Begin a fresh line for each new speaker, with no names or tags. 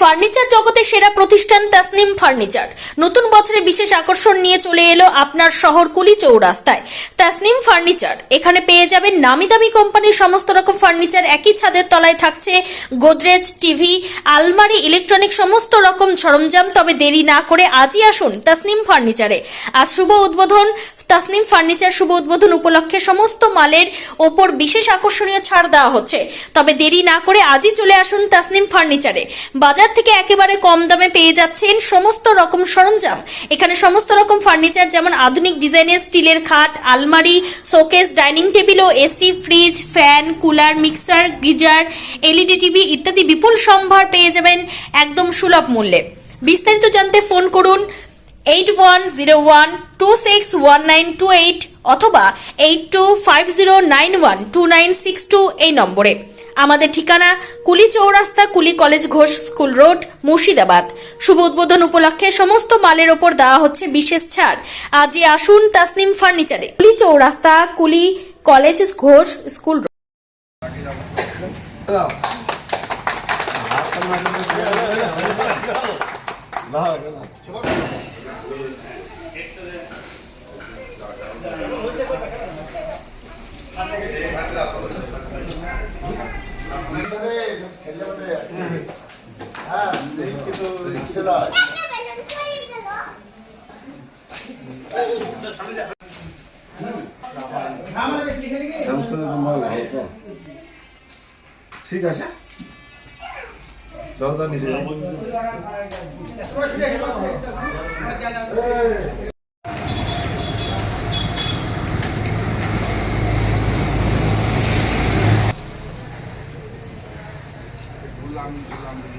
Furniture জগতে সেরা প্রতিষ্ঠান তাসনিম ফার্নিচার। নতুন বছরে বিশেষ আকর্ষণ নিয়ে চলে এলো আপনার শহর কুলি চৌরাস্তায়। তাসনিম ফার্নিচার, এখানে পেয়ে যাবেন নামি দামি কোম্পানির সমস্ত রকম ফার্নিচার, একই ছাদের তলায় থাকছে গোদরেজ টিভি, আলমারি, ইলেকট্রনিক সমস্ত রকম সরঞ্জাম, তবে দেরি না করে আজই আসুন তাসনিম ফার্নিচারে। আজ শুভ উদ্বোধন তাসনিম ফার্নিচার শুভ উদ্বোধন উপলক্ষে সমস্ত মালের ওপর বিশেষ আকর্ষণীয় ছাড় দেওয়া হচ্ছে। তবে দেরি না করে আজই চলে আসুন তাসনিম ফার্নিচারে। বাজার থেকে একেবারে কম দামে পেয়ে যাচ্ছেন সমস্ত রকম সরঞ্জাম। এখানে সমস্ত রকম ফার্নিচার যেমন আধুনিক ডিজাইনের স্টিলের খাট, আলমারি, শোকেস, ডাইনিং টেবিল ও AC, fridge, fan, cooler, mixer, geyser, LED TV ইত্যাদি বিপুল সম্ভার পেয়ে যাবেন একদম সুলভ মূল্যে। বিস্তারিত জানতে ফোন করুন eight one zero one two six one nine two eight অথবা eight two five zero nine one two nine six two এই নম্বরে। আমাদের ঠিকানা কুলি চৌরাস্তা Kuli college Ghosh school road, Murshidabad. শুভ উদ্বোধন উপলক্ষে সমস্ত মালের ওপর দেওয়া হচ্ছে বিশেষ ছাড়। আজই আসুন তাসনিম ফার্নিচারে। কুলি চৌরাস্তা Kuli college Ghosh school
road. না ঠিক আছে জগদা নিচে Amin.